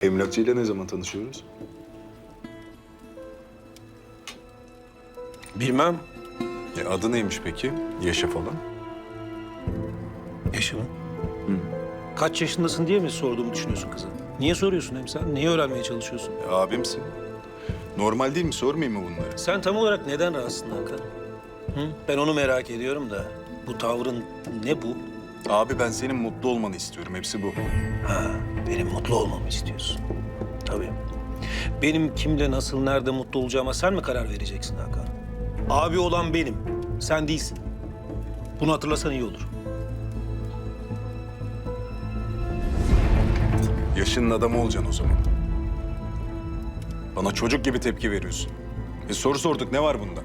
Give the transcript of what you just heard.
Emlakçıyla ne zaman tanışıyoruz? Bilmem. E, adı neymiş peki? Yaşı falan? Yaşımı. Kaç yaşındasın diye mi sorduğumu düşünüyorsun kıza? Niye soruyorsun hem sen? Niye öğrenmeye çalışıyorsun? E, abimsin. Normal değil mi? Sormayayım mı bunları? Sen tam olarak neden rahatsın Hakan? Hı? Ben onu merak ediyorum da. Bu tavrın ne bu? Abi ben senin mutlu olmanı istiyorum. Hepsi bu. Ha, benim mutlu olmamı istiyorsun. Tabii. Benim kimle, nasıl, nerede mutlu olacağıma sen mi karar vereceksin Hakan? Abi olan benim, sen değilsin. Bunu hatırlasan iyi olur. Yaşının adamı olacaksın o zaman. Bana çocuk gibi tepki veriyorsun. E soru sorduk ne var bunda?